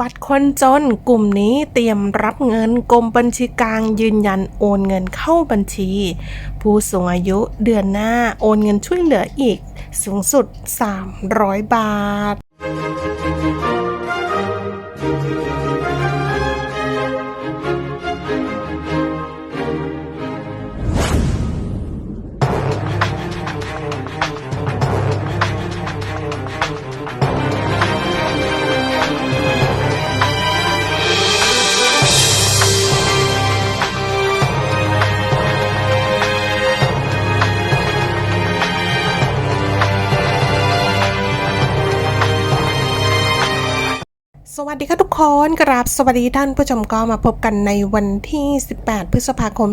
บัตรคนจนกลุ่มนี้เตรียมรับเงินกรมบัญชีกลางยืนยันโอนเงินเข้าบัญชี ผู้สูงอายุเดือนหน้าโอนเงินช่วยเหลืออีกสูงสุด 300 บาท วัสดีค่ะทุกคนกราบสวัสดีท่านผู้ชมก็มาพบกันในวันที่ 18 พฤษภาคม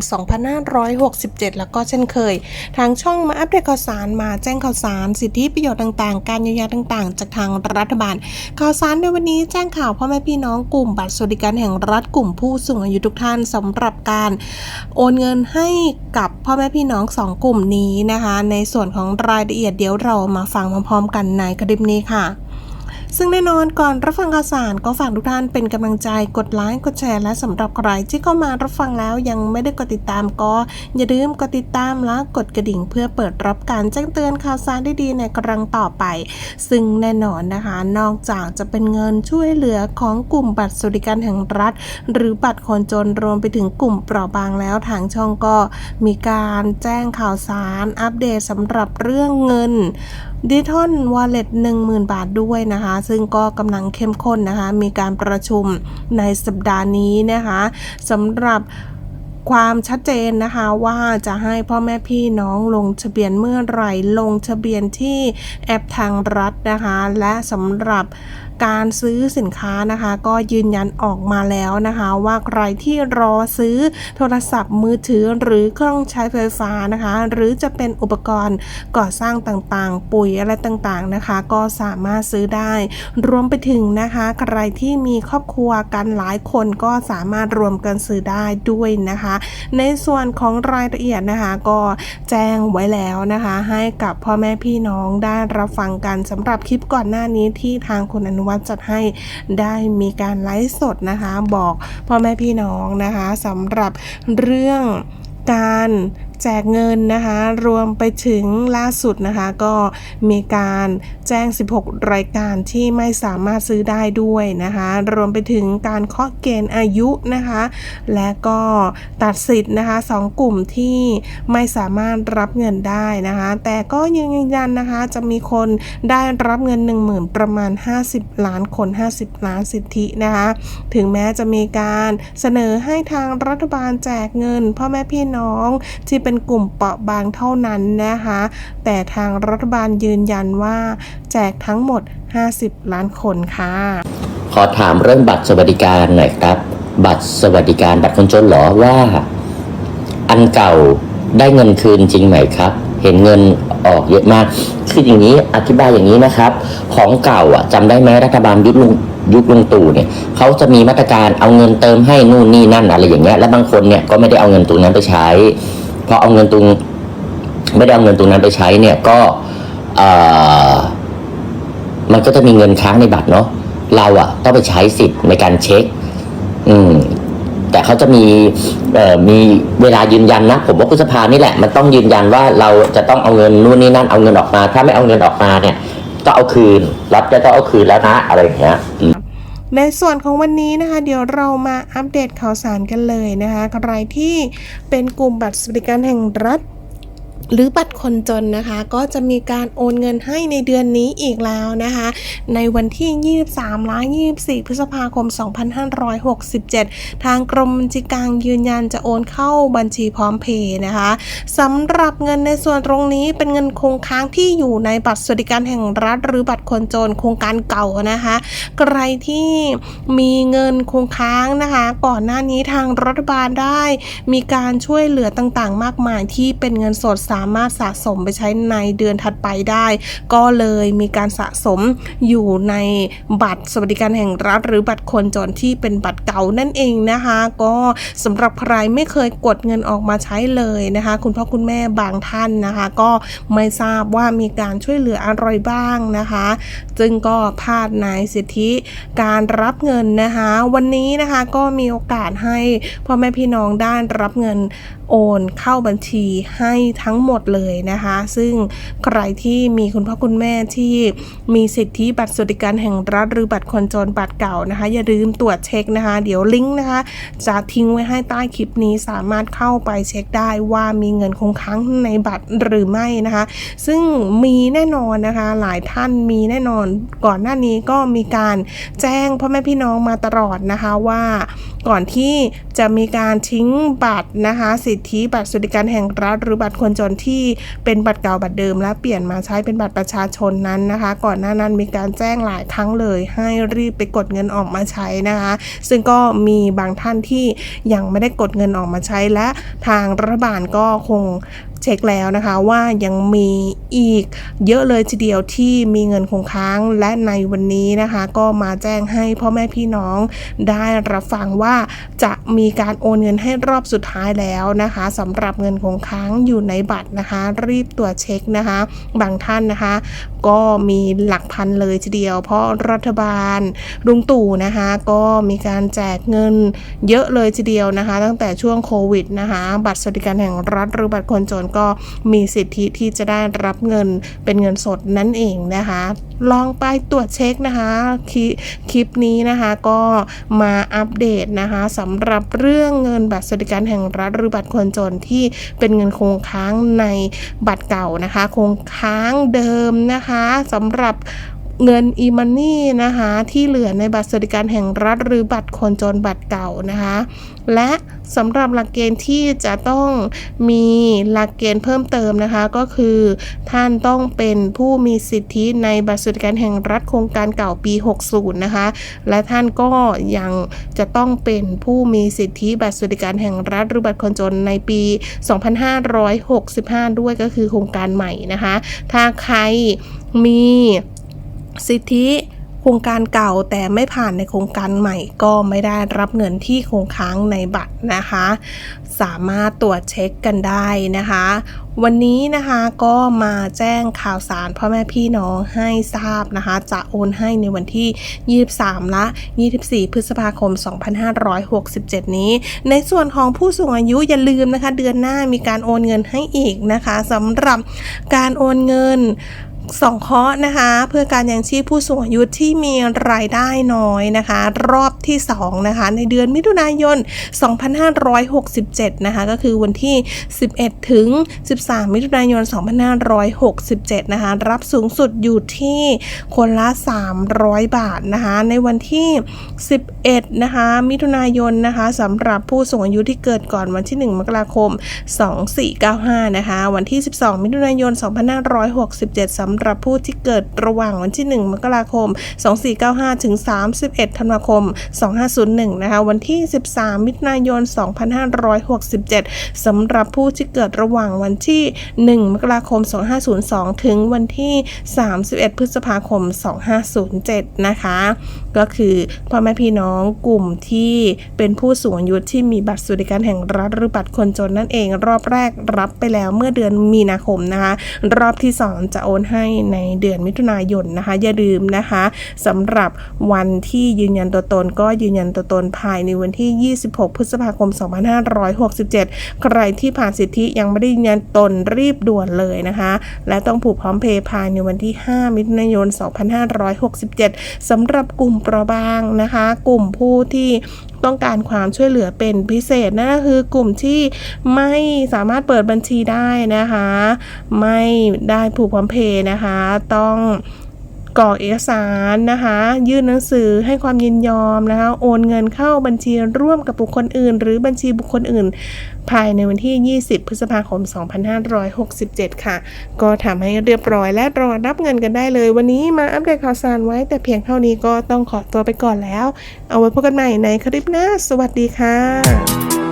2567 แล้วก็เช่นเคย ทางช่องมาอัปเดตข่าวสารมาแจ้งข่าวสาร สิทธิประโยชน์ต่างๆ การเยียวยาต่างๆ จากทางรัฐบาล ข่าวสารในวันนี้แจ้งข่าวพ่อแม่พี่น้องกลุ่มบัตรสวัสดิการแห่งรัฐกลุ่มผู้สูงอายุทุกท่านสำหรับการโอนเงินให้กับพ่อแม่พี่น้องสองกลุ่มนี้นะคะ ในส่วนของรายละเอียดเดี๋ยวเรามาฟังพร้อมๆ กันในคลิปนี้ค่ะ ซึ่งแน่นอนก่อนรับฟังข่าวสารก็ฝากทุกท่านเป็นกำลังใจกดไลค์กดแชร์และสำหรับใครที่เข้ามารับฟังแล้วยังไม่ได้กดติดตามก็อย่าลืมกดติดตามและกดกระดิ่ง เพื่อเปิดรับการแจ้งเตือนข่าวสารดีๆในครั้งต่อไป ซึ่งแน่นอนนะคะ นอกจากจะเป็นเงินช่วยเหลือของกลุ่มบัตรสวัสดิการแห่งรัฐ หรือบัตรคนจนรวมไปถึงกลุ่มเปราะบางแล้วทางช่องก็มีการแจ้งข่าวสารอัปเดตสำหรับเรื่องเงิน ดิทอนวอลเล็ต10,000บาทด้วยนะคะ ซึ่งก็กำลังเข้มข้นนะคะ มีการประชุมในสัปดาห์นี้นะคะสำหรับความชัดเจนนะคะว่าจะให้พ่อแม่พี่น้องลงทะเบียนเมื่อไหร่ลงทะเบียนที่แอปทางรัฐนะคะ และสำหรับ การซื้อสินค้านะคะ ก็ยืนยันออกมาแล้วนะคะ ว่าใครที่รอซื้อโทรศัพท์มือถือหรือเครื่องใช้ไฟฟ้านะคะ หรือจะเป็นอุปกรณ์ก่อสร้างต่างๆ ปุ๋ยอะไรต่างๆนะคะ ก็สามารถซื้อได้ รวมไปถึงนะคะ ใครที่มีครอบครัวกันหลายคนก็สามารถรวมกันซื้อได้ด้วยนะคะ ในส่วนของรายละเอียดนะคะ ก็แจ้งไว้แล้วนะคะ ให้กับพ่อแม่พี่น้องได้รับฟังกันสำหรับคลิปก่อนหน้านี้ที่ทางคุณอนุวัฒน์จัดให้ได้มีการไลฟ์สดนะคะ บอกพ่อแม่พี่น้องนะคะสำหรับเรื่องการ แจกเงินนะคะ รวมไปถึงล่าสุดนะคะ ก็มีการแจ้ง 16 รายการที่ไม่สามารถซื้อได้ด้วยนะคะ รวมไปถึงการเคาะเกณฑ์อายุนะคะ และก็ตัดสิทธิ์นะคะสองกลุ่มที่ไม่สามารถรับเงินได้นะคะ แต่ก็ยังยืนยันนะคะจะมีคนได้รับเงิน 10,000 ประมาณ 50 ล้านคน 50 ล้านสิทธินะคะ ถึงแม้จะมีการเสนอให้ทางรัฐบาลแจกเงินพ่อแม่พี่น้องที่เป็น็นกลุ่มเปราะบางเท่านั้นนะคะ แต่ทางรัฐบาลยืนยันว่า แจกทั้งหมด 50 ล้านคนค่ะ ขอถามเรื่องบัตรสวัสดิการหน่อยครับ บัตรสวัสดิการบัตรคนจนเหรอว่า อันเก่าได้เงินคืนจริงไหมครับ เห็นเงินออกเยอะมาก คืออย่างนี้อธิบายอย่างนี้นะครับ ของเก่าอะจำได้ไหมรัฐบาลยุคลุงยุคลุงตู่เนี่ยเขาจะมีมาตรการเอาเงินเติมให้นู่นนี่นั่นอะไรอย่างเงี้ยแล้วบางคนเนี่ยก็ไม่ได้เอาเงินตรงนั้นไปใช้ พอเอาเงินตรงไม่ได้เอาเงินตรงนั้นไปใช้เนี่ยก็มันก็จะมีเงินค้างในบัตรเนาะเราอะต้องไปใช้สิทธิ์ในการเช็ค อืม แต่เขาจะมีเอ่อมีเวลายืนยันนะผมว่าพฤษภานี่แหละ มันต้องยืนยันว่าเราจะต้องเอาเงินนู่นนี่นั่นเอาเงินออกมา ถ้าไม่เอาเงินออกมาเนี่ย ก็เอาคืนรัฐจะต้องเอาคืนแล้วนะอะไรอย่างเงี้ย ในส่วนของวันนี้นะคะ เดี๋ยวเรามาอัปเดตข่าวสารกันเลยนะคะ ใครที่เป็นกลุ่มบัตรสวัสดิการแห่งรัฐ หรือบัตรคนจนนะคะ ก็จะมีการโอนเงินให้ในเดือนนี้อีกแล้วนะคะ ในวันที่ 23และ24 พฤษภาคม 2567 ทางกรมบัญชีกลางยืนยันจะโอนเข้าบัญชีพร้อมเพย์นะคะสำหรับเงินในส่วนตรงนี้เป็นเงินคงค้างที่อยู่ในบัตรสวัสดิการแห่งรัฐ หรือบัตรคนจนโครงการเก่านะคะ ใครที่มีเงินคงค้างนะคะ ก่อนหน้านี้ทางรัฐบาลได้ มีการช่วยเหลือต่างๆ มากมายที่เป็นเงินสดามารถสะสมไปใช้ในเดือนถัดไปได้ ก็เลยมีการสะสมอยู่ในบัตรสวัสดิการแห่งรัฐ หรือบัตรคนจนที่เป็นบัตรเก่านั่นเองนะคะ ก็สำหรับใครไม่เคยกดเงินออกมาใช้เลยนะคะ คุณพ่อคุณแม่บางท่านนะคะ ก็ไม่ทราบว่ามีการช่วยเหลืออะไรบ้างนะคะ จึงก็พลาดในสิทธิการรับเงินนะคะ วันนี้นะคะก็มีโอกาสให้พ่อแม่พี่น้องได้รับเงินโอนเข้าบัญชีให้ทั้งหมดเลยนะคะ ซึ่งใครที่มีคุณพ่อคุณแม่ที่มีสิทธิบัตรสวัสดิการแห่งรัฐหรือบัตรคนจนบัตรเก่านะคะ อย่าลืมตรวจเช็คนะคะ เดี๋ยวลิงก์นะคะ จะทิ้งไว้ให้ใต้คลิปนี้สามารถเข้าไปเช็คได้ว่ามีเงินคงค้างในบัตรหรือไม่นะคะ ซึ่งมีแน่นอนนะคะ หลายท่านมีแน่นอนก่อนหน้านี้ก็มีการแจ้งพ่อแม่พี่น้องมาตลอดนะคะว่าก่อนที่จะมีการทิ้งบัตรนะคะ สิทธิบัตรสวัสดิการแห่งรัฐหรือบัตรคนจนที่เป็นบัตรเก่าบัตรเดิม แล้วเปลี่ยนมาใช้เป็นบัตรประชาชนนั้นนะคะ ก่อนหน้านั้นมีการแจ้งหลายครั้งเลย ให้รีบไปกดเงินออกมาใช้นะคะ ซึ่งก็มีบางท่านที่ยังไม่ได้กดเงินออกมาใช้และทางรัฐบาลก็คง ช็คแล้วนะคะว่ายังมีอีกเยอะเลยทีเดียวที่มีเงินคงค้างและในวันนี้นะคะ ก็มาแจ้งให้พ่อแม่พี่น้องได้รับฟังว่าจะมีการโอนเงินให้รอบสุดท้ายแล้วนะคะสำหรับเงินคงค้างอยู่ในบัตรนะคะ รีบตรวจเช็คนะคะ บางท่านนะคะ ก็มีหลักพันเลยทีเดียว เพราะรัฐบาลลุงตู่นะคะก็มีการแจกเงินเยอะเลยทีเดียวนะคะ ตั้งแต่ช่วงโควิดนะคะ บัตรสวัสดิการแห่งรัฐหรือบัตรคนจนก็มีสิทธิที่จะได้รับเงินเป็นเงินสดนั่นเองนะคะ ลองไปตรวจเช็คนะคะคลิคลิปนี้นะคะก็มาอัปเดตนะคะสำหรับเรื่องเงินบัตรสวัสดิการแห่งรัฐหรือบัตรคนจนที่เป็นเงินคงค้างในบัตรเก่านะคะ คงค้างเดิมนะคะสำหรับ เงิน e-money นะคะที่เหลือในบัตรสวัสดิการแห่งรัฐ หรือบัตรคนจนบัตรเก่านะคะและสำหรับหลักเกณฑ์ที่จะต้องมีหลักเกณฑ์เพิ่มเติมนะคะก็คือ ท่านต้องเป็นผู้มีสิทธิในบัตรสวัสดิการแห่งรัฐโครงการเก่าปี 60 นะคะและท่านก็ยังจะต้องเป็นผู้มีสิทธิบัตรสวัสดิการแห่งรัฐหรือบัตรคนจนในปี 2565 ด้วยก็คือโครงการใหม่นะคะถ้าใครมี สิทธิโครงการเก่าแต่ไม่ผ่านในโครงการใหม่ก็ไม่ได้รับเงินที่คงค้างในบัตรนะคะ สามารถตรวจเช็คกันได้นะคะ วันนี้นะคะก็มาแจ้งข่าวสารพ่อแม่พี่น้องให้ทราบนะคะ จะโอนให้ในวันที่ 23 และ 24 พฤษภาคม 2567 นี้ ในส่วนของผู้สูงอายุอย่าลืมนะคะ เดือนหน้ามีการโอนเงินให้อีกนะคะสำหรับการโอนเงิน สองเคาะนะคะ เพื่อการยังชีพผู้สูงอายุที่มีรายได้น้อยนะคะ รอบที่2นะคะในเดือนมิถุนายน 2567 นะคะ ก็คือวันที่ 11 ถึง 13 มิถุนายน 2567 นะคะ รับสูงสุดอยู่ที่คนละ 300 บาทนะคะ ในวันที่ 11 นะคะ มิถุนายนนะคะสำหรับผู้สูงอายุที่เกิดก่อนวันที่ 1 มกราคม 2495 นะคะ วันที่ 12 มิถุนายน 2567สำหรับผู้ที่เกิดระหว่างวันที่ 1 มกราคม 2495 ถึง 31 ธันวาคม 2501 นะคะ วันที่ 13 มิถุนายน 2567 สำหรับผู้ที่เกิดระหว่างวันที่ 1 มกราคม 2502 ถึงวันที่ 31 พฤษภาคม 2507 นะคะ ก็คือพ่อแม่พี่น้องกลุ่มที่เป็นผู้สูงอายุที่มีบัตรสวัสดิการแห่งรัฐหรือบัตรคนจนนั่นเอง รอบแรกรับไปแล้วเมื่อเดือนมีนาคมนะคะ รอบที่ 2 จะโอนให้ในเดือนมิถุนายนนะคะ อย่าลืมนะคะสำหรับวันที่ยืนยันตัวตน ก็ยืนยันตัวตนภายในวันที่ 26 พฤษภาคม 2567 ใครที่ผ่านสิทธิยังไม่ได้ยืนยันตนรีบด่วนเลยนะคะ และต้องผูกพร้อมเพย์ภายในวันที่ 5 มิถุนายน 2567สำหรับกลุ่มเปราะบางนะคะ กลุ่มผู้ที่ ต้องการความช่วยเหลือเป็นพิเศษนั่นก็คือกลุ่มที่ไม่สามารถเปิดบัญชีได้นะคะ ไม่ได้ผูกพร้อมเพย์นะคะ ต้อง กรอกเอกสารนะคะ ยื่นหนังสือให้ความยินยอมนะคะ โอนเงินเข้าบัญชีร่วมกับบุคคลอื่น หรือบัญชีบุคคลอื่น ภายในวันที่ 20 พฤษภาคม 2567 ค่ะ ก็ทำให้เรียบร้อยและรอรับเงินกันได้เลย วันนี้มาอัปเดตข่าวสารไว้แต่เพียงเท่านี้ก็ต้องขอตัวไปก่อนแล้ว เอาไว้พบกันใหม่ในคลิปหน้า สวัสดีค่ะ